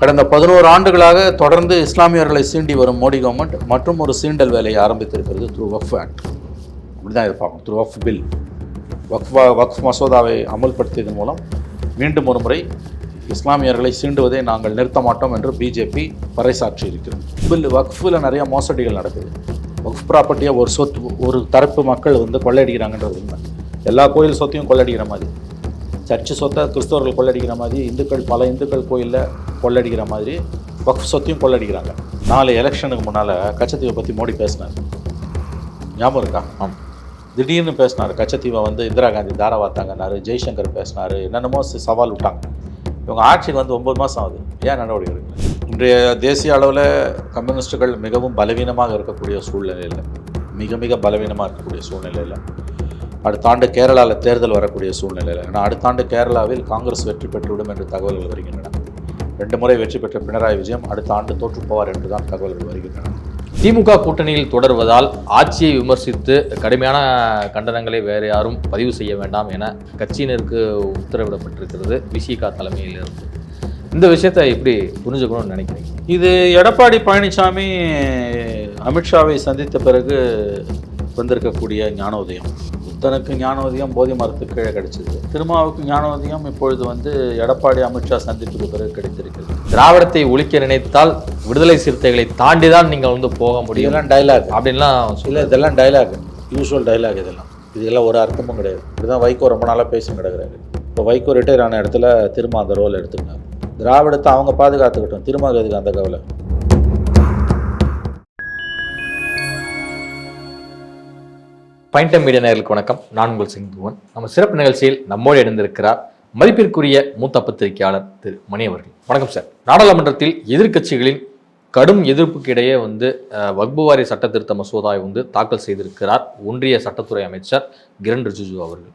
கடந்த பதினோரு ஆண்டுகளாக தொடர்ந்து இஸ்லாமியர்களை சீண்டி வரும் மோடி கவர்மெண்ட் மற்றும் ஒரு சீண்டல் வேலையை ஆரம்பித்திருக்கிறது த்ரூ வஃப் ஆக்ட் அப்படி தான் இதை பார்க்கணும் த்ரூ வஃப் பில் வக்ஃபா வக்ஃப் மசோதாவை அமல்படுத்தியதன் மூலம் மீண்டும் ஒரு முறை இஸ்லாமியர்களை சீண்டுவதை நாங்கள் நிறுத்த மாட்டோம் என்று பிஜேபி பறைசாற்றி இருக்கிறது பில் வக்ஃபில் நிறைய மோசடிகள் நடக்குது. வக்ஃப் ப்ராப்பர்ட்டியை ஒரு சொத்து ஒரு தரப்பு மக்கள் வந்து கொள்ளையடிக்கிறாங்கன்றது உண்மை. எல்லா கோயில் சொத்தையும் கொள்ளையடிக்கிற மாதிரி. சர்ச்சு சொத்தை கிறிஸ்தவர்கள் கொள்ளடிக்கிற மாதிரி இந்துக்கள் பல இந்துக்கள் கோயிலில் கொள்ளடிக்கிற மாதிரி வக்ஃப் சொத்தையும் கொள்ளடிக்கிறாங்க. நாலு எலெக்ஷனுக்கு முன்னால் கச்சத்தீவை பற்றி மோடி பேசினார். ஞாபகம் இருக்கா? ஆம். திடீர்னு பேசினார். கச்சத்தீவை வந்து இந்திரா காந்தி தாராவாத்தாங்கன்னாரு ஜெய்சங்கர் பேசினார் என்னென்னமோ சவால் விட்டாங்க. இவங்க ஆட்சிக்கு வந்து ஒம்பது மாதம் ஆகுது. ஏன் நடவடிக்கை எடுக்கல? இன்றைய தேசிய அளவில் கம்யூனிஸ்டுகள் மிகவும் பலவீனமாக இருக்கக்கூடிய சூழ்நிலையில் மிக மிக பலவீனமாக இருக்கக்கூடிய சூழ்நிலையில் அடுத்த ஆண்டு கேரளாவில் தேர்தல் வரக்கூடிய சூழ்நிலையில். ஏன்னா அடுத்த ஆண்டு கேரளாவில் காங்கிரஸ் வெற்றி பெற்றுவிடும் என்று தகவல்கள் வருகின்றன. ரெண்டு முறை வெற்றி பெற்ற பினராயி விஜயம் அடுத்த ஆண்டு தோற்றுப்போவார் என்று தான் தகவல்கள் வருகின்றன. திமுக கூட்டணியில் தொடர்வதால் ஆட்சியை விமர்சித்து கடுமையான கண்டனங்களை வேறு யாரும் பதிவு செய்ய வேண்டாம் என கட்சியினருக்கு உத்தரவிடப்பட்டிருக்கிறது விசிகா தலைமையிலிருந்து. இந்த விஷயத்தை எப்படி புரிஞ்சுக்கணும்னு நினைக்கிறீங்க? இது எடப்பாடி பழனிசாமி அமித்ஷாவை சந்தித்த பிறகு வந்திருக்கக்கூடிய ஞானோதயம். புத்தனுக்கு ஞானோதயம் போதி மரத்துக்கு கீழே கிடைச்சது. திருமாவுக்கு ஞானோதயம் இப்பொழுது வந்து எடப்பாடி அமித்ஷா சந்திப்புக்கு பிறகு கிடைத்திருக்கிறது. திராவிடத்தை ஒழிக்க நினைத்தால் விடுதலை சிறுத்தைகளை தாண்டி தான் நீங்கள் வந்து போக முடியும். இதெல்லாம் டைலாக் அப்படின்லாம் இல்லை இதெல்லாம் டைலாக் யூஸ்வல் டைலாக் இதெல்லாம். இதெல்லாம் ஒரு அர்த்தமும் கிடையாது. இப்படிதான் வைகோ ரொம்ப நாளாக பேசி கிடக்குறாரு. இப்போ வைகோ ரிட்டையர் ஆன இடத்துல திரும்ப அந்த ரோல் எடுத்துக்கினார் திராவிடத்தை அவங்க பாதுகாத்துக்கிட்டோம். திரும்ப எதுக்கு அந்த கவலை? பைண்டம் மீடியா நேர்களுக்கு வணக்கம். நான் உங்கள் சிங்குவன் நம்ம சிறப்பு நிகழ்ச்சியில் நம்மோடு இணைந்திருக்கிறார் மதிப்பிற்குரிய மூத்த பத்திரிகையாளர் திரு மணி அவர்கள். வணக்கம் சார். நாடாளுமன்றத்தில் எதிர்க்கட்சிகளின் கடும் எதிர்ப்புக்கு இடையே வந்து வக்புவாரி சட்ட திருத்த மசோதாவை வந்து தாக்கல் செய்திருக்கிறார் ஒன்றிய சட்டத்துறை அமைச்சர் கிரண் ரிஜிஜு அவர்கள்.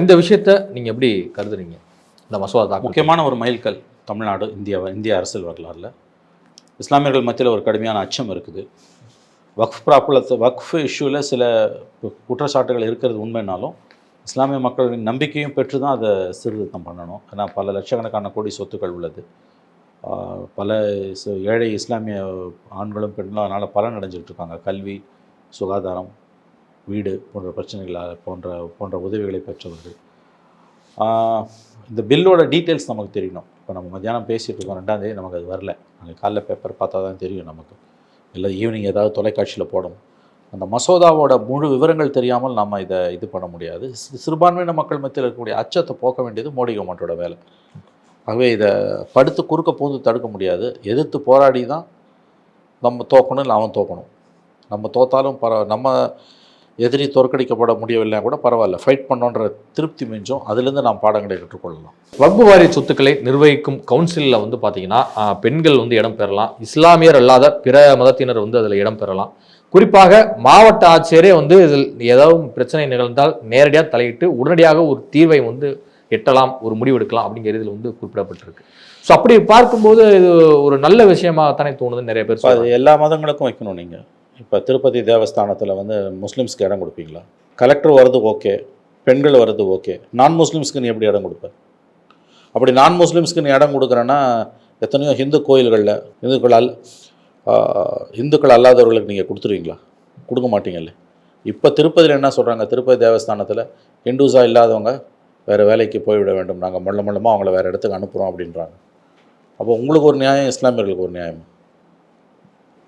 இந்த விஷயத்தை நீங்கள் எப்படி கருதுறீங்க? இந்த மசோதா தாக்கல் முக்கியமான ஒரு மைல்கல் தமிழ்நாடு இந்தியா இந்திய அரசியல் வரலாறில். இஸ்லாமியர்கள் மத்தியில் ஒரு கடுமையான அச்சம் இருக்குது. வக்ஃப் ப்ராப்புலத்தை வக்ஃப் இஷ்யூவில் சில குற்றச்சாட்டுகள் இருக்கிறது உண்மைனாலும் இஸ்லாமிய மக்களின் நம்பிக்கையும் பெற்று தான் அதை சீர்திருத்தம் பண்ணணும். ஏன்னா பல லட்சக்கணக்கான கோடி சொத்துக்கள் உள்ளது. பல ஏழை இஸ்லாமிய ஆண்களும் பெண்களும் அதனால் பலன் அடைஞ்சிட்டு இருக்காங்க. கல்வி சுகாதாரம் வீடு போன்ற பிரச்சனைகளாக போன்ற போன்ற உதவிகளை பெற்றவர்கள். இந்த பில்லோட டீட்டெயில்ஸ் நமக்கு தெரியணும். இப்போ நம்ம மத்தியானம் பேசிகிட்டு இருக்கோம் ரெண்டாந்தேதி நமக்கு அது வரல. நாளைக்கு காலைல பேப்பர் பார்த்தா தான் தெரியும் நமக்கு. இல்லை ஈவினிங் ஏதாவது தொலைக்காட்சியில் போடணும். அந்த மசோதாவோட முழு விவரங்கள் தெரியாமல் நம்ம இதை இது பண்ண முடியாது. சிறுபான்மையின மக்கள் மத்தியில் இருக்கக்கூடிய அச்சத்தை போக்க வேண்டியது மோடி கவர்மெண்ட்டோட வேலை. ஆகவே இதை படுத்து குறுக்க பூந்து தடுக்க முடியாது. எதிர்த்து போராடி தான் நம்ம தோக்கணும் இல்லை அவன் தோக்கணும். நம்ம தோத்தாலும் பர நம்ம எதிரி தோற்கடிக்கப்பட முடியவில்லை கூட பரவாயில்ல. ஃபைட் பண்ணோன்ற திருப்தி மிஞ்சும். அதுலேருந்து நாம் பாடங்களை கற்றுக்கொள்ளலாம். வக்பு வாரி சொத்துக்களை நிர்வகிக்கும் கவுன்சிலில் வந்து பார்த்தீங்கன்னா பெண்கள் வந்து இடம் பெறலாம். இஸ்லாமியர் அல்லாத பிற மதத்தினர் வந்து அதில் இடம் பெறலாம். குறிப்பாக மாவட்ட ஆட்சியரே வந்து இதில் ஏதாவது பிரச்சனை நிகழ்ந்தால் நேரடியாக தலையிட்டு உடனடியாக ஒரு தீர்வை வந்து எட்டலாம் ஒரு முடிவு எடுக்கலாம் அப்படிங்கிற இதில் வந்து குறிப்பிடப்பட்டிருக்கு. ஸோ அப்படி பார்க்கும்போது இது ஒரு நல்ல விஷயமா தானே தோணுதுன்னு நிறைய பேர் அது. எல்லா மதங்களுக்கும் வைக்கணும் நீங்கள் இப்போ திருப்பதி தேவஸ்தானத்தில் வந்து முஸ்லீம்ஸ்க்கு இடம் கொடுப்பீங்களா? கலெக்டர் வர்றது ஓகே பெண்கள் வர்றது ஓகே நான் முஸ்லீம்ஸ்க்கு நீ எப்படி இடம் கொடுப்ப அப்படி நான் முஸ்லீம்ஸ்க்கு நீ இடம் கொடுக்குறேன்னா எத்தனையோ ஹிந்து கோயில்களில் இந்துக்கள் அல் இந்துக்கள் அல்லாதவர்களுக்கு நீங்கள் கொடுத்துருவீங்களா? கொடுக்க மாட்டீங்கல்ல. இப்போ திருப்பதியில் என்ன சொல்கிறாங்க திருப்பதி தேவஸ்தானத்தில் ஹிந்துஸாக இல்லாதவங்க வேறு வேலைக்கு போய்விட வேண்டும். நாங்கள் மொள்ள மல்லமாக அவங்கள வேறு இடத்துக்கு அனுப்புகிறோம் அப்படின்றாங்க. அப்போ உங்களுக்கு ஒரு நியாயம் இஸ்லாமியர்களுக்கு ஒரு நியாயம்?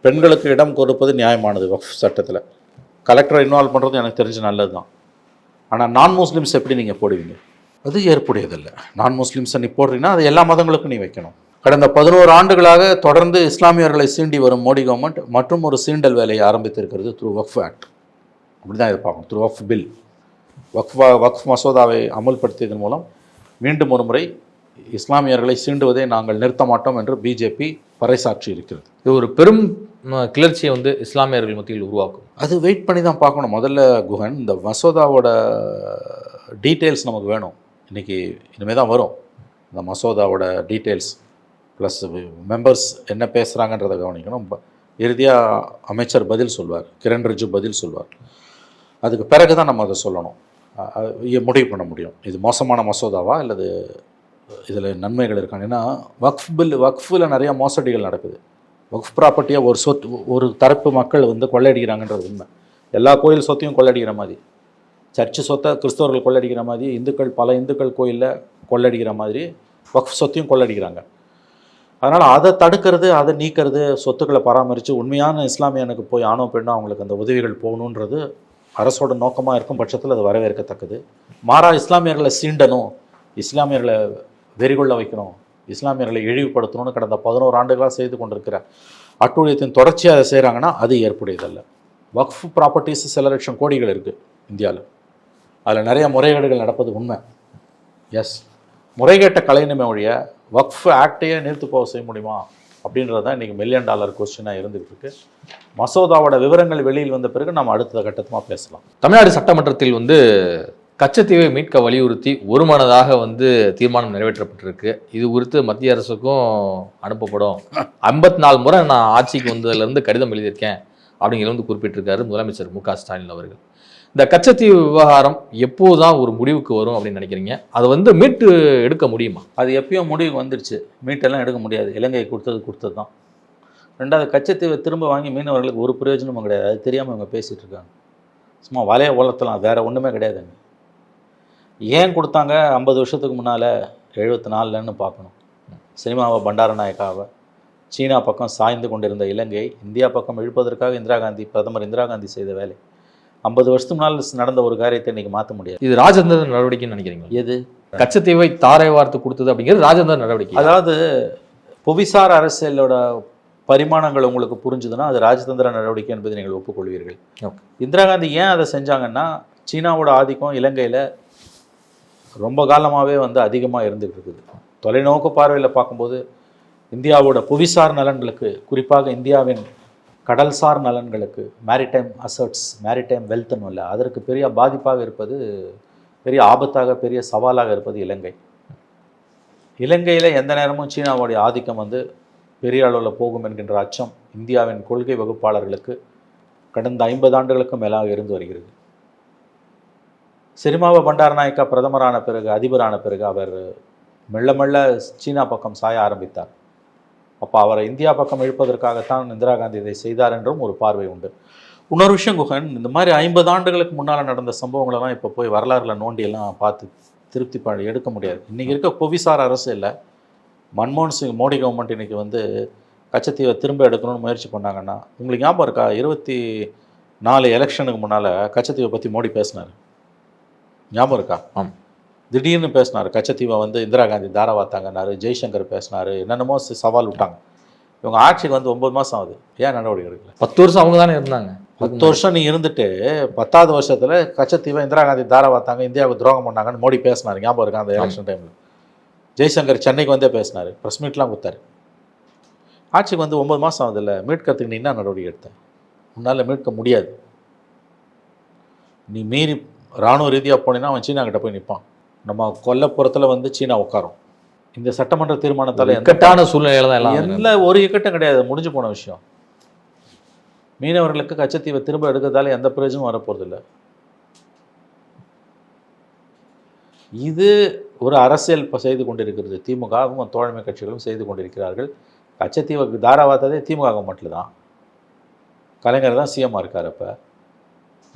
பெண்களுக்கு இடம் கொடுப்பது நியாயமானது வஃப் சட்டத்தில். கலெக்டரை இன்வால்வ் பண்ணுறது எனக்கு தெரிஞ்சு நல்லது தான் ஆனால் நான் முஸ்லீம்ஸ் எப்படி நீங்கள் போடுவீங்க? அது ஏற்புடையதில்ல. நான் முஸ்லீம்ஸை நீ போடுறீங்கன்னா அது எல்லா மதங்களுக்கும் நீ வைக்கணும். கடந்த பதினோரு ஆண்டுகளாக தொடர்ந்து இஸ்லாமியர்களை சீண்டி வரும் மோடி கவர்மெண்ட் மற்றும் ஒரு சீண்டல் வேலையை ஆரம்பித்திருக்கிறது த்ரூ வக்ஃப் ஆக்ட் அப்படி தான் எதிர்பார்க்கணும் த்ரூ வக்ஃப் பில் வக்ஃப் வக்ஃப் மசோதாவை அமல்படுத்தியதன் மூலம் மீண்டும் ஒரு முறை இஸ்லாமியர்களை சீண்டுவதை நாங்கள் நிறுத்த மாட்டோம் என்று பிஜேபி பறைசாற்றி இருக்கிறது இது ஒரு பெரும் கிளர்ச்சியை வந்து இஸ்லாமியர்கள் மத்தியில் உருவாக்கும். அது வெயிட் பண்ணி தான் பார்க்கணும். முதல்ல குஹன் இந்த மசோதாவோட டீட்டெயில்ஸ் நமக்கு வேணும். இன்றைக்கி இனிமேல் தான் வரும். இந்த மசோதாவோட டீட்டெயில்ஸ் ப்ளஸ் மெம்பர்ஸ் என்ன பேசுகிறாங்கன்றதை கவனிக்கணும். இறுதியாக அமைச்சர் பதில் சொல்வார் கிரண் ரிஜு பதில் சொல்வார். அதுக்கு பிறகு தான் நம்ம அதை சொல்லணும். முடிவு பண்ண முடியும். இது மோசமான மசோதாவா அல்லது இதில் நன்மைகள் இருக்காங்க ஏன்னா வக்ஃப் பில் வக்ஃபில் நிறைய மோசடிகள் நடக்குது. வக்ஃப் ப்ராப்பர்ட்டியை ஒரு சொத்து ஒரு தரப்பு மக்கள் வந்து கொள்ளையடிக்கிறாங்கன்றது உண்மை. எல்லா கோயில் சொத்தையும் கொள்ளடிக்கிற மாதிரி. சர்ச்சு சொத்தை கிறிஸ்தவர்கள் கொள்ளடிக்கிற மாதிரி இந்துக்கள் பல இந்துக்கள் கோயிலில் கொள்ளடிக்கிற மாதிரி வக்ஃப் சொத்தையும் கொள்ளடிக்கிறாங்க அதனால் அதை தடுக்கிறது அதை நீக்கிறது சொத்துக்களை பராமரித்து உண்மையான இஸ்லாமியனுக்கு போய் ஆணோ பெண்ணோ அவங்களுக்கு அந்த உதவிகள் போகணுன்றது அரசோட நோக்கமாக இருக்கும் பட்சத்தில் அது வரவேற்கத்தக்கது. மாறா இஸ்லாமியர்களை சீண்டணும் இஸ்லாமியர்களை வெறிகொள்ள வைக்கணும் இஸ்லாமியர்களை இழிவுபடுத்தணும்னு கடந்த பதினோரு ஆண்டுகளாக செய்து கொண்டிருக்கிற அட்டூழியத்தின் தொடர்ச்சியாக அதை செய்கிறாங்கன்னா அது ஏற்புடையதல்ல. வக்ஃப் ப்ராப்பர்ட்டிஸ் சில லட்சம் கோடிகள் இருக்குது இந்தியாவில் அதில் நிறைய முறைகேடுகள் நடப்பது உண்மை. எஸ் முறைகேட்ட கலைநிமை ஒழிய வக்ஃப் ஆக்டையே நிறுத்து போக செய்ய முடியுமா? அப்படின்றது தான் இன்றைக்கி மில்லியன் டாலர் கொஸ்டினாக இருந்துகிட்டு இருக்கு. மசோதாவோட விவரங்கள் வெளியில் வந்த பிறகு நம்ம அடுத்த கட்டமாக பேசலாம். தமிழ்நாடு சட்டமன்றத்தில் வந்து கச்சத்தீவை மீட்க வலியுறுத்தி ஒருமனதாக வந்து தீர்மானம் நிறைவேற்றப்பட்டிருக்கு. இது குறித்து மத்திய அரசுக்கும் அனுப்பப்படும். ஐம்பத்தி நாலு முறை நான் ஆட்சிக்கு வந்ததுலேருந்து கடிதம் எழுதியிருக்கேன் அப்படிங்கிறது வந்து குறிப்பிட்டிருக்காரு முதலமைச்சர் மு க ஸ்டாலின் அவர்கள். இந்த கச்சத்தீவு விவகாரம் எப்போதான் ஒரு முடிவுக்கு வரும் அப்படின்னு நினைக்கிறீங்க? அதை வந்து மீட்டு எடுக்க முடியுமா? அது எப்பயோ முடிவுக்கு வந்துடுச்சு மீட்டெல்லாம் எடுக்க முடியாது. இலங்கை கொடுத்தது கொடுத்தது தான் ரெண்டாவது கச்சத்தீவை திரும்ப வாங்கி மீனவர்களுக்கு ஒரு பிரயோஜனமும் கிடையாது. அது தெரியாமல் இவங்க பேசிகிட்டு இருக்காங்க. சும்மா வலையை உலர்த்தலாம். வேறு ஒன்றுமே கிடையாதுங்க. ஏன் கொடுத்தாங்க ஐம்பது வருஷத்துக்கு முன்னால் எழுபத்தி நாலுலன்னு பார்க்கணும். சினிமாவை பண்டாரநாயக்காவை சீனா பக்கம் சாய்ந்து கொண்டிருந்த இலங்கை இந்தியா பக்கம் இழுப்பதற்காக இந்திரா காந்தி பிரதமர் இந்திரா காந்தி செய்த வேலை. ஐம்பது வருஷத்துக்கு முன்னால் நடந்த ஒரு காரியத்தை இன்னைக்கு மாற்ற முடியாது. இது ராஜேந்திர நடவடிக்கைன்னு நினைக்கிறீங்களா? எது? கச்சத்தீவை தாரை வார்த்து கொடுத்தது அப்படிங்கிறது ராஜேந்திர நடவடிக்கை. அதாவது புவிசார் அரசியலோட பரிமாணங்கள் உங்களுக்கு புரிஞ்சுதுன்னா அது ராஜதந்திர நடவடிக்கை என்பதை நீங்கள் ஒப்புக்கொள்வீர்கள். இந்திரா காந்தி ஏன் அதை செஞ்சாங்கன்னா சீனாவோட ஆதிக்கம் இலங்கையில் ரொம்ப காலமாகவே வந்து அதிகமாக இருந்துகிட்டு இருக்குது தொலைநோக்கு பார்வையில் பார்க்கும்போது இந்தியாவோட புவிசார் நலன்களுக்கு குறிப்பாக இந்தியாவின் கடல்சார் நலன்களுக்கு மேரிடைம் அசர்ட்ஸ் மேரிடைம் வெல்த்னு இல்லை அதற்கு பெரிய பாதிப்பாக இருப்பது பெரிய ஆபத்தாக பெரிய சவாலாக இருப்பது இலங்கை. இலங்கையில் எந்த நேரமும் சீனாவுடைய ஆதிக்கம் வந்து பெரிய அளவில் போகும் என்கின்ற அச்சம் இந்தியாவின் கொள்கை வகுப்பாளர்களுக்கு கடந்த ஐம்பது ஆண்டுகளுக்கும் மேலாக இருந்து வருகிறது. சினிமாவை பண்டாரநாயக்கா பிரதமரான பிறகு அதிபரான பிறகு அவர் மெல்ல மெல்ல சீனா பக்கம் சாய ஆரம்பித்தார். அப்போ அவரை இந்தியா பக்கம் இழுப்பதற்காகத்தான் இந்திரா காந்தி இதை செய்தார் என்றும் ஒரு பார்வை உண்டு. இன்னொரு விஷயம் குகன் இந்த மாதிரி ஐம்பது ஆண்டுகளுக்கு முன்னால் நடந்த சம்பவங்களெல்லாம் இப்போ போய் வரலாறுல நோண்டியெல்லாம் பார்த்து திருப்தி ப எடுக்க முடியாது. இன்றைக்கி இருக்க புவிசார் அரசு இல்லை. மன்மோகன் சிங் மோடி கவர்மெண்ட் இன்னைக்கு வந்து கச்சத்தீவை திரும்ப எடுக்கணும்னு முயற்சி பண்ணாங்கன்னா உங்களுக்கு ஞாபகம் இருக்கா? இருபத்தி நாலு எலெக்ஷனுக்கு முன்னால் கச்சத்தீவை பற்றி மோடி பேசினார். ஞாபகம் இருக்கா? ஆம். திடீர்னு பேசினார். கச்சத்தீவை வந்து இந்திரா காந்தி தாராவாத்தாங்கன்னாரு ஜெய்சங்கர் பேசினார் என்னென்னமோ சவால் விட்டாங்க. இவங்க ஆட்சிக்கு வந்து ஒம்பது மாதம் ஆகுது. ஏன் நடவடிக்கை எடுக்கல? பத்து வருஷம் அவங்க தானே இருந்தாங்க. பத்து வருஷம் நீ இருந்துட்டு பத்தாவது வருஷத்துல கச்சத்தீவை இந்திரா காந்தி தாராவாத்தாங்க இந்தியாவுக்கு துரோகம் பண்ணாங்கன்னு மோடி பேசினார். ஞாபகம் இருக்கா அந்த எலெக்ஷன் டைமில் ஜெய்சங்கர் சென்னைக்கு வந்தே பேசினார். ப்ரெஸ் மீட்லாம் கொடுத்தாரு. ஆட்சிக்கு வந்து ஒம்பது மாதம் ஆகுதுல்ல மீட்கிறதுக்கு நீ என்ன நடவடிக்கை எடுத்த? உன்னால் மீட்க முடியாது. நீ மீறி இராணுவ ரீதியாக போனீங்கன்னா அவன் சீனா கிட்ட போய் நிற்பான் நம்ம கொல்லப்புறத்தில் வந்து சீனா உட்காரும். இந்த சட்டமன்ற தீர்மானத்தால் இக்கட்டான சூழ்நிலையில தான் எல்லாம் எந்த ஒரு இக்கட்டும் கிடையாது. முடிஞ்சு போன விஷயம். மீனவர்களுக்கு கச்சத்தீவை திரும்ப எடுக்கிறதால எந்த பிரயோஜனமும் வரப்போறதில்ல. இது ஒரு அரசியல் இப்போ செய்து கொண்டிருக்கிறது. திமுகவும் தோழமை கட்சிகளும் செய்து கொண்டிருக்கிறார்கள். கச்சத்தீவுக்கு தாராவாத்ததே திமுக கவர்மெண்ட்டில் தான் கலைஞர் தான் சிஎம்மாக இருக்கார் அப்போ.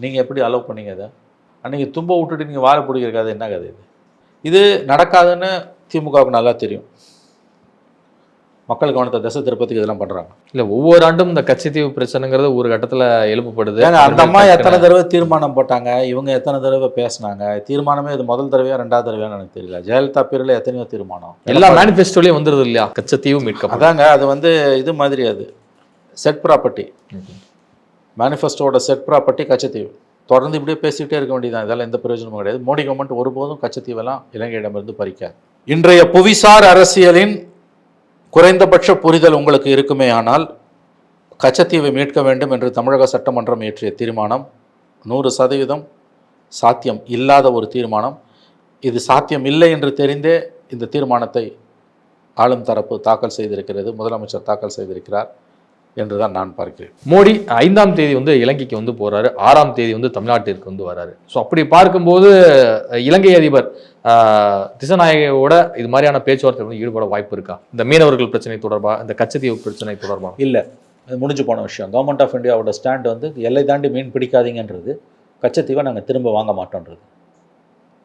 நீங்கள் எப்படி அலோவ் பண்ணீங்க அதை அன்றைக்கி தும்ப விட்டுட்டு நீங்கள் வாழ பிடிக்கிற கதை என்ன கதை இது? இது நடக்காதுன்னு திமுகவுக்கு நல்லா தெரியும். மக்கள் கவனத்தை திசை திருப்பத்துக்கு இதெல்லாம் பண்ணுறாங்க இல்ல ஒவ்வொரு ஆண்டும் இந்த கச்சத்தீவு பிரச்சனைங்கிறது ஒரு கட்டத்துல எழுப்பப்படுது அந்த அம்மா எத்தனை தடவை தீர்மானம் போட்டாங்க? இவங்க எத்தனை தடவை பேசுனாங்க? தீர்மானமே இது முதல் தடவையா ரெண்டாவது தடவையான்னு எனக்கு தெரியல. ஜெயலலிதா பேரில் எத்தனையோ தீர்மானம். எல்லா மேனிஃபெஸ்டோலயும் வந்துருது இல்லையா? கச்சத்தீவு மீட்கப்படும் அதாங்க அது வந்து இது மாதிரி அது. செட் ப்ராப்பர்ட்டி மேனிஃபெஸ்டோட செட் ப்ராப்பர்ட்டி கச்சத்தீவு தொடர்ந்து இப்படியே பேசிக்கிட்டே இருக்க வேண்டியதான் இதெல்லாம் எந்த பிரயோஜனமும் கிடையாது. மோடி கவர்மெண்ட் ஒருபோதும் கச்சத்தீவெல்லாம் இலங்கையிடமிருந்து பறிக்காது. இன்றைய புவிசார் அரசியலின் குறைந்தபட்ச புரிதல் உங்களுக்கு இருக்குமே ஆனால் கச்சத்தீவை மீட்க வேண்டும் என்று தமிழக சட்டமன்றம் இயற்றிய தீர்மானம் நூறு சதவீதம் சாத்தியம் இல்லாத ஒரு தீர்மானம். இது சாத்தியம் இல்லை என்று தெரிந்தே இந்த தீர்மானத்தை ஆளும் தரப்பு தாக்கல் செய்திருக்கிறது. முதலமைச்சர் தாக்கல் செய்திருக்கிறார். என்றுதான் நான் பார்க்கிறேன். மோடி ஐந்தாம் தேதி வந்து இலங்கைக்கு வந்து போறாரு. ஆறாம் தேதி வந்து தமிழ்நாட்டிற்கு வந்து வராரு. ஸோ அப்படி பார்க்கும்போது இலங்கை அதிபர் ஆஹ், திசநாயகவோட இது மாதிரியான பேச்சுவார்த்தை வந்து ஈடுபட வாய்ப்பு இருக்கா? இந்த மீனவர்கள் பிரச்சனை தொடர்பா? இந்த கச்சத்தீவு பிரச்சனை தொடர்பா? இல்லை. அது முடிஞ்சு போன விஷயம். கவர்மெண்ட் ஆஃப் இந்தியாவோட ஸ்டாண்ட் வந்து எல்லை தாண்டி மீன் பிடிக்காதீங்கன்றது. கச்சத்தீவை நாங்கள் திரும்ப வாங்க மாட்டோன்றது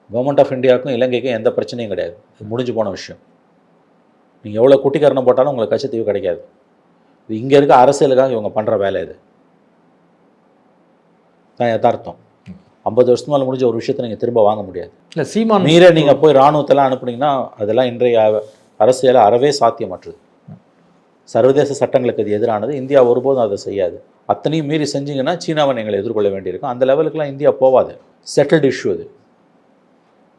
கவர்மெண்ட் ஆஃப் இந்தியாவுக்கும் இலங்கைக்கும் எந்த பிரச்சனையும் கிடையாது. இது முடிஞ்சு போன விஷயம். நீங்கள் எவ்வளோ குட்டிக்கரணம் போட்டாலும் உங்களுக்கு கச்சத்தீவு கிடைக்காது. இது இங்கே இருக்க அரசியலுக்காக இவங்க பண்ணுற வேலை இது. தான் யதார்த்தம். ஐம்பது வருஷத்துக்கு மேலே முடிஞ்ச ஒரு விஷயத்தை நீங்கள் திரும்ப வாங்க முடியாது. இல்ல சீமான் மீறே நீங்கள் போய் இராணுவத்தெல்லாம் அனுப்புனீங்கன்னா அதெல்லாம் இன்றைய அரசியல் அறவே சாத்தியமற்றது. சர்வதேச சட்டங்களுக்கு அது எதிரானது. இந்தியா ஒருபோதும் அதை செய்யாது. அத்தனையும் மீறி செஞ்சீங்கன்னா சீனாவை நீங்கள் எதிர்கொள்ள வேண்டியிருக்கும். அந்த லெவலுக்குலாம் இந்தியா போவாது. செட்டில்டு இஷ்யூ அது.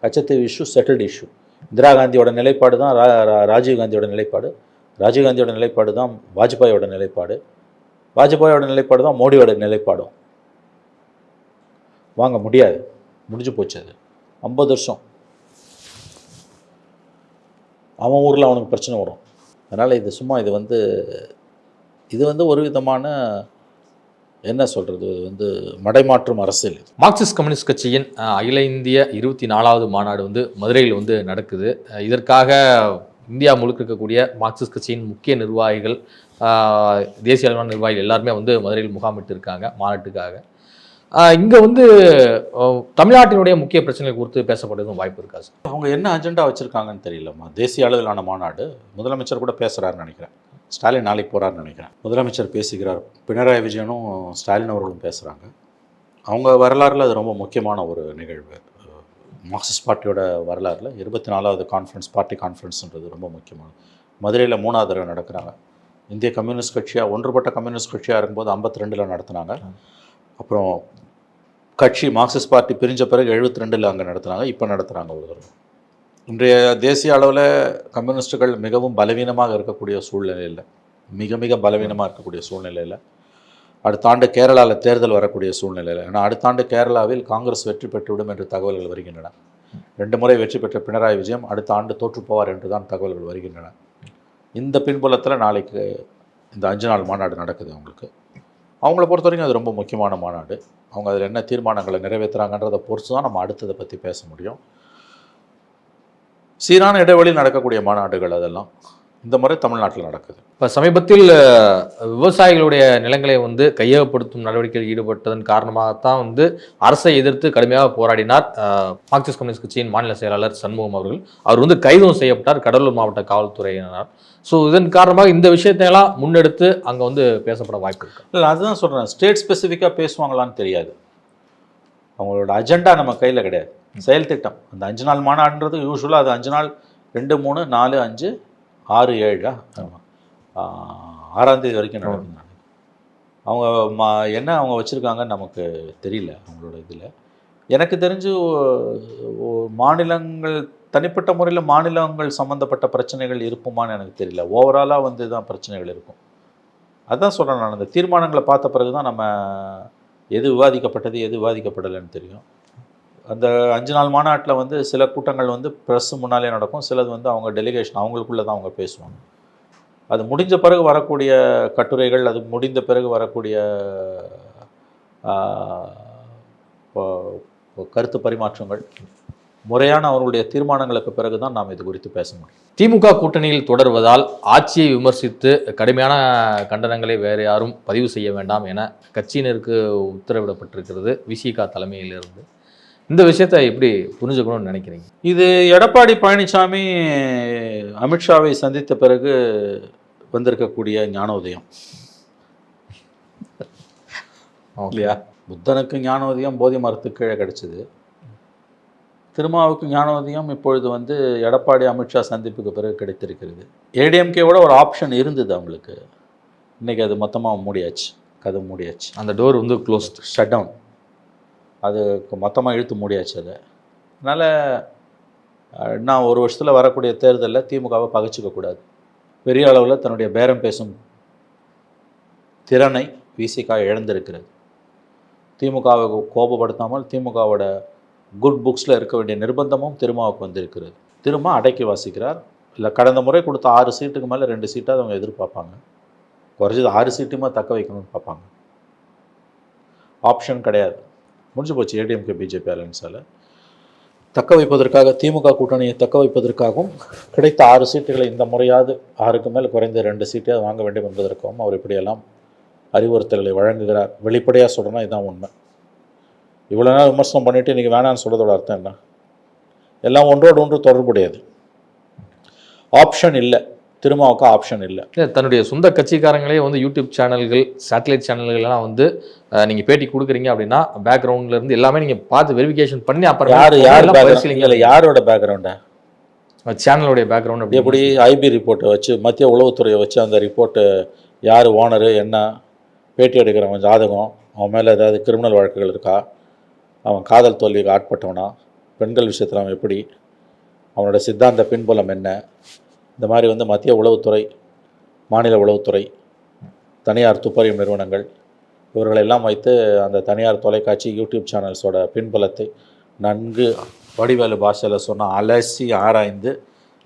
Katchatheevu issue settled issue Indira காந்தியோட நிலைப்பாடு தான் ரா- ராஜீவ் காந்தியோட நிலைப்பாடு. ராஜீவ்காந்தியோட நிலைப்பாடு தான் வாஜ்பாயோட நிலைப்பாடு. வாஜ்பாயோட நிலைப்பாடு தான் மோடியோட நிலைப்பாடும். வாங்க முடியாது. முடிஞ்சு போச்சு அது. ஐம்பது வருஷம். அவன் ஊரில் அவனுக்கு பிரச்சனை வரும். அதனால் இது சும்மா இது வந்து இது வந்து ஒரு விதமான என்ன சொல்கிறது வந்து மடைமாற்றும் அரசியல் மார்க்சிஸ்ட் கம்யூனிஸ்ட் கட்சியின் அகில இந்திய இருபத்தி நாலாவது மாநாடு வந்து மதுரையில் வந்து நடக்குது. இதற்காக இந்தியா முழுக்க இருக்கக்கூடிய மார்க்சிஸ்ட் கட்சியின் முக்கிய நிர்வாகிகள் தேசிய அளவிலான நிர்வாகிகள் எல்லாருமே வந்து மதுரையில் முகாமிட்டு இருக்காங்க மாநாட்டுக்காக. இங்கே வந்து தமிழ்நாட்டினுடைய முக்கிய பிரச்சனைகள் குறித்து பேசப்படுறதும் வாய்ப்பு இருக்கா சார்? அவங்க என்ன அஜெண்டா வச்சுருக்காங்கன்னு தெரியலம்மா. தேசிய அளவிலான மாநாடு முதலமைச்சர் கூட பேசுகிறாருன்னு நினைக்கிறேன். ஸ்டாலின் நாளைக்கு போகிறாருன்னு நினைக்கிறேன். முதலமைச்சர் பேசுகிறார். பினராயி விஜயனும் ஸ்டாலின் அவர்களும் பேசுகிறாங்க அவங்க வரலாறுல அது ரொம்ப முக்கியமான ஒரு நிகழ்வு. மார்க்சிஸ்ட் பார்ட்டியோட வரலாறுல இருபத்தி நாலாவது கான்ஃபரன்ஸ் பார்ட்டி கான்ஃபரன்ஸ்ன்றது ரொம்ப முக்கியமானது. மதுரையில் மூணாவது தடவை நடக்கிறாங்க. இந்திய கம்யூனிஸ்ட் கட்சியாக ஒன்றுபட்ட கம்யூனிஸ்ட் கட்சியாக இருக்கும்போது ஐம்பத்தி ரெண்டில் நடத்துனாங்க அப்புறம் கட்சி மார்க்சிஸ்ட் பார்ட்டி பிரிஞ்ச பிறகு எழுபத்தி ரெண்டில் அங்கே நடத்துனாங்க. இப்போ நடத்துகிறாங்க ஒரு தடவை. இன்றைய தேசிய அளவில் கம்யூனிஸ்டுகள் மிகவும் பலவீனமாக இருக்கக்கூடிய சூழ்நிலையில் மிக மிக பலவீனமாக இருக்கக்கூடிய சூழ்நிலையில் அடுத்த ஆண்டு கேரளாவில் தேர்தல் வரக்கூடிய சூழ்நிலையில் ஆனால் அடுத்த ஆண்டு கேரளாவில் காங்கிரஸ் வெற்றி பெற்றுவிடும் என்று தகவல்கள் வருகின்றன. ரெண்டு முறை வெற்றி பெற்ற பினராயி விஜயம் அடுத்த ஆண்டு தோற்றுப்போவார் என்று தான் தகவல்கள் வருகின்றன. இந்த பின்புலத்தில் நாளைக்கு இந்த அஞ்சு நாள் மாநாடு நடக்குது அவங்களுக்கு. அவங்கள பொறுத்த வரைக்கும் அது ரொம்ப முக்கியமான மாநாடு. அவங்க அதில் என்ன தீர்மானங்களை நிறைவேற்றுறாங்கன்றதை பொறுத்து தான் நம்ம அடுத்ததை பற்றி பேச முடியும். சீரான இடைவெளியில் நடக்கக்கூடிய மாநாடுகள் அதெல்லாம். இந்த முறை தமிழ்நாட்டில் நடக்குது. இப்போ சமீபத்தில் விவசாயிகளுடைய நிலங்களை வந்து கையகப்படுத்தும் நடவடிக்கையில் ஈடுபட்டதன் காரணமாகத்தான் வந்து அரசை எதிர்த்து கடுமையாக போராடினார் மார்க்சிஸ்ட் கம்யூனிஸ்ட் கட்சியின் மாநில செயலாளர் சண்முகம் அவர்கள். அவர் வந்து கைதும் செய்யப்பட்டார் கடலூர் மாவட்ட காவல்துறையினர். ஸோ இதன் காரணமாக இந்த விஷயத்தையெல்லாம் முன்னெடுத்து அங்கே வந்து பேசப்பட வாய்ப்பு இருக்கு. இல்லை அதுதான் சொல்கிறேன் ஸ்டேட் ஸ்பெசிஃபிக்காக பேசுவாங்களான்னு தெரியாது. அவங்களோட அஜெண்டா நம்ம கையில் கிடையாது. செயல் திட்டம். அந்த அஞ்சு நாள் மாநாடுன்றது யூஸ்வலாக அது அஞ்சு நாள் ரெண்டு மூணு நாலு அஞ்சு ஆறு ஏழா ஆமாம் ஆறாம் தேதி வரைக்கும் நடக்கும் அவங்க மா என்ன அவங்க வச்சுருக்காங்கன்னு நமக்கு தெரியல அவங்களோட இதில். எனக்கு தெரிஞ்சு மாநிலங்கள் தனிப்பட்ட முறையில் மாநிலங்கள் சம்மந்தப்பட்ட பிரச்சனைகள் இருக்குமான்னு எனக்கு தெரியல. ஓவராலாக வந்து தான் பிரச்சனைகள் இருக்கும். அதான் சொல்கிறேன் நான். அந்த தீர்மானங்களை பார்த்த பிறகு தான் நம்ம எது விவாதிக்கப்பட்டது எது விவாதிக்கப்படலைன்னு தெரியும். அந்த அஞ்சு நாள் மாநாட்டில் வந்து சில கூட்டங்கள் வந்து ப்ரெஸ் முன்னாலே நடக்கும். சிலது வந்து அவங்க டெலிகேஷன் அவங்களுக்குள்ள தான் அவங்க பேசுவாங்க. அது முடிஞ்ச பிறகு வரக்கூடிய கட்டுரைகள் அது முடிந்த பிறகு வரக்கூடிய கருத்து பரிமாற்றங்கள் முறையான அவர்களுடைய தீர்மானங்களுக்கு பிறகு தான் நாம் இது குறித்து பேச முடியும். திமுக கூட்டணியில் தொடர்வதால் ஆட்சியை விமர்சித்து கடுமையான கண்டனங்களை வேறு யாரும் பதிவு செய்ய வேண்டாம் என கட்சியினருக்கு உத்தரவிடப்பட்டிருக்கிறது. விசிகா தலைமையிலிருந்து. இந்த விஷயத்தை எப்படி புரிஞ்சுக்கணும்னு நினைக்கிறீங்க? இது எடப்பாடி பழனிசாமி அமித்ஷாவை சந்தித்த பிறகு வந்திருக்கக்கூடிய ஞானோதயம். இல்லையா? புத்தனுக்கு ஞானோதயம் போதி மரத்துக்கு கீழே கிடைச்சது. திருமாவுக்கு ஞானோதயம் இப்பொழுது வந்து எடப்பாடி அமித்ஷா சந்திப்புக்கு பிறகு கிடைத்திருக்கிறது. ஏடிஎம்கேவோட ஒரு ஆப்ஷன் இருந்தது அவங்களுக்கு. இன்னைக்கு அது மொத்தமாக மூடியாச்சு கதவு மூடியாச்சு. அந்த டோர் வந்து க்ளோஸ்ட் ஷட் டவுன் அது மொத்தமாக இழுத்து மூடியாச்சு அது. அதனால் நான் ஒரு வருஷத்தில் வரக்கூடிய தேர்தலில் திமுகவை பகைச்சிக்க கூடாது. பெரிய அளவில் தன்னுடைய பேரம் பேசும் திறனை விசிகா இழந்திருக்கிறது. திமுகவை கோபப்படுத்தாமல் திமுகவோட குட் புக்ஸில் இருக்க வேண்டிய நிர்பந்தமும் திருமாவுக்கு வந்திருக்கிறது. திருமா அடக்கி வாசிக்கிறார். இல்லை கடந்த முறை கொடுத்த ஆறு சீட்டுக்கு மேலே ரெண்டு சீட்டாக அவங்க எதிர்பார்ப்பாங்க. குறைஞ்சது ஆறு சீட்டுமே தக்க வைக்கணும்னு பார்ப்பாங்க. ஆப்ஷன் கிடையாது. முடிஞ்சு போச்சு ஏடிஎம்கே பிஜேபி அலைன்ஸால் தக்க வைப்பதற்காக திமுக கூட்டணியை தக்க வைப்பதற்காகவும் கிடைத்த ஆறு சீட்டுகளை இந்த முறையாவது ஆறுக்கு மேல் குறைந்த ரெண்டு சீட்டையாவது வாங்க வேண்டும் என்பதற்காகவும் அவர் இப்படியெல்லாம் அறிவுறுத்தல்களை வழங்குகிறார். வெளிப்படையாக சொல்கிறேன்னா இதுதான் உண்மை. இவ்வளோ நேரம் விமர்சனம் பண்ணிவிட்டு இன்றைக்கி வேணான்னு சொல்கிறதோட அர்த்தம் என்ன? எல்லாம் ஒன்றோடு ஒன்று தொடர்புடையது. ஆப்ஷன் இல்லை. திருமாவுக்கு ஆப்ஷன் இல்லை. இல்ல, தன்னுடைய சொந்த கட்சிக்காரங்களே வந்து யூடியூப் சேனல்கள் சேட்டலைட் சேனல்கள் எல்லாம் வந்து அஹ், நீங்க பேட்டி கொடுக்குறீங்க அப்படின்னா பேக்ரவுண்ட்ல இருந்து எல்லாமே நீங்க பார்த்து வெரிஃபிகேஷன் பண்ணி அப்புறம் யார் யார் இல்ல யாரோட பேக்ரவுண்டா சேனலுடைய பேக்ரவுண்ட் அப்படி எப்படி ஐபி ரிப்போர்ட்டை வச்சு மத்திய உளவுத்துறையை வச்சு அந்த ரிப்போர்ட்டு யார் ஓனரு என்ன? பேட்டி எடுக்கிறவன் ஜாதகம் அவன் மேலே ஏதாவது கிரிமினல் வழக்குகள் இருக்கா? அவன் காதல் தோல்விக்கு ஆட்பட்டவனா? பெண்கள் விஷயத்தில் அவன் எப்படி? அவனோட சித்தாந்த பின்புலம் என்ன? இந்த மாதிரி வந்து மத்திய உளவுத்துறை மாநில உளவுத்துறை தனியார் துப்பறியும் நிறுவனங்கள் இவர்களெல்லாம் வைத்து அந்த தனியார் தொலைக்காட்சி யூடியூப் சேனல்ஸோட பின்புலத்தை நன்கு வடிவேலு பாஷையில் சொன்ன அலசி ஆராய்ந்து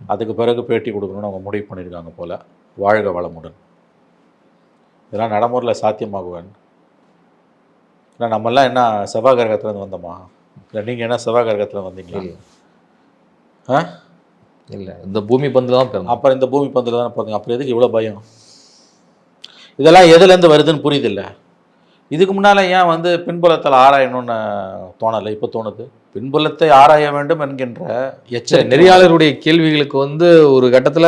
அதுக்கு பிறகு பேட்டி கொடுக்கணும்னு அவங்க முடிவு பண்ணியிருக்காங்க போல். வாழ்க வளமுடன். இதெல்லாம் நடைமுறையில் சாத்தியமாகுவேன் இல்லை நம்மெல்லாம் என்ன செவ்வாய் கிரகத்துலேருந்து வந்தோமா? இல்லை நீங்கள் என்ன செவ்வாய் கிரகத்தில் வந்தீங்களா. ஆ? இல்ல இந்த பூமி பந்து தான் பிறந்தோம். அப்புறம் இந்த பூமி பந்தில் தானே பார்த்தீங்க அப்புறம் எதுக்கு இவ்வளோ பயம்? இதெல்லாம் எதுலேருந்து வருதுன்னு புரியுதில்ல. இதுக்கு முன்னால் ஏன் வந்து பின்புலத்தில் ஆராயணும்னு தோணலை? இப்போ தோணுது. பின்புலத்தை ஆராய வேண்டும் என்கின்ற எச்சரிக்கை. நெறியாளருடைய கேள்விகளுக்கு வந்து ஒரு கட்டத்துல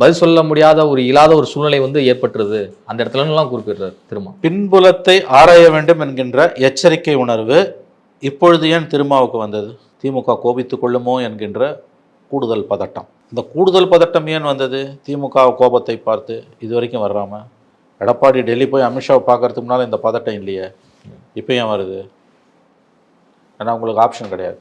பதில் சொல்ல முடியாத ஒரு இல்லாத ஒரு சூழ்நிலை வந்து ஏற்பட்டுருது. அந்த இடத்துல எல்லாம் குறிப்பிடுறாரு திரும்ப பின்புலத்தை ஆராய வேண்டும் என்கின்ற எச்சரிக்கை உணர்வு இப்பொழுது ஏன் திருமாவுக்கு வந்தது? திமுக கோபித்துக் கொள்ளுமோ என்கின்ற கூடுதல் பதட்டம். இந்த கூடுதல் பதட்டம் ஏன் வந்தது? திமுக கோபத்தை பார்த்து இது வரைக்கும் வர்றாம? எடப்பாடி டெல்லி போய் அமித்ஷாவை பார்க்கறதுக்கு முன்னால் இந்த பதட்டம் இல்லையே? இப்போ ஏன் வருது? ஏன்னா உங்களுக்கு ஆப்ஷன் கிடையாது.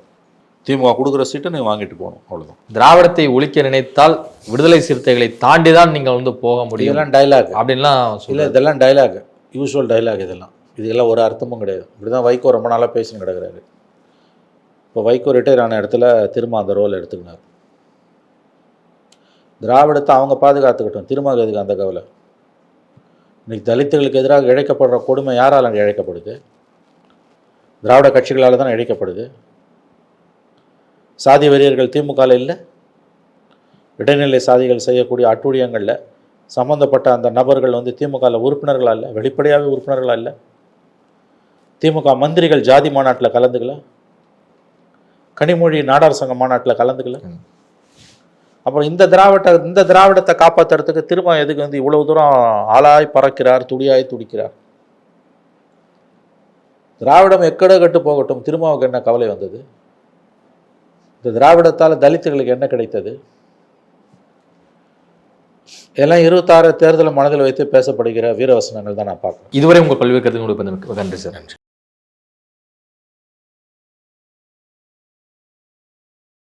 திமுக கொடுக்குற சீட்டை நீங்கள் வாங்கிட்டு போகணும். அவ்வளோதான் திராவிடத்தை ஒழிக்க நினைத்தால் விடுதலை சிறுத்தைகளை தாண்டி தான் நீங்கள் வந்து போக முடியும் இதெல்லாம் டைலாக் அப்படின்லாம் இல்லை இதெல்லாம் டைலாக் யூஸ்வல் டைலாக் இதெல்லாம். இதெல்லாம் ஒரு அர்த்தமும் கிடையாது. இப்படி தான் வைகோ ரொம்ப நாளாக பேசின்னு கிடக்குறாரு. இப்போ வைகோ ரிட்டையர் ஆன இடத்துல திரும்ப அந்த ரோல் எடுத்துக்கினார். திராவிடத்தை அவங்க பாதுகாத்துக்கிட்டோம். திரும்ப எதுக்கு அந்த கவலை. இன்னைக்கு தலித்துகளுக்கு எதிராக இழைக்கப்படுற கொடுமை யாரால் அங்கே இழைக்கப்படுது? திராவிட கட்சிகளால் தான் இழைக்கப்படுது? சாதி வெறியர்கள் திமுகவில் இல்லை? இடைநிலை சாதிகள் செய்யக்கூடிய அட்டுழியங்களில் சம்மந்தப்பட்ட அந்த நபர்கள் வந்து திமுகவில் உறுப்பினர்களாக இல்லை? வெளிப்படையாகவே உறுப்பினர்களாக இல்லை? திமுக மந்திரிகள் ஜாதி மாநாட்டில் கலந்துக்கல? கனிமொழி நாடார் சங்க மாநாட்டில் கலந்துக்கல? அப்புறம் இந்த திராவிட இந்த திராவிடத்தை காப்பாற்றுறதுக்கு திரும்ப எதுக்கு வந்து இவ்வளவு தூரம் ஆளாய் பறக்கிறார் துடியாய் துடிக்கிறார்? திராவிடம் எக்கட கட்டு போகட்டும் திருமாவுக்கு என்ன கவலை வந்தது? இந்த திராவிடத்தால் தலித்துகளுக்கு என்ன கிடைத்தது? எல்லாம் இருபத்தாறு தேர்தலை மனதில் வைத்து பேசப்படுகிற வீரவசனங்கள் தான் நான் பார்க்குறேன். இதுவரை உங்கள் பல்வேறு கருத்துக்களுக்கு நன்றி சார்.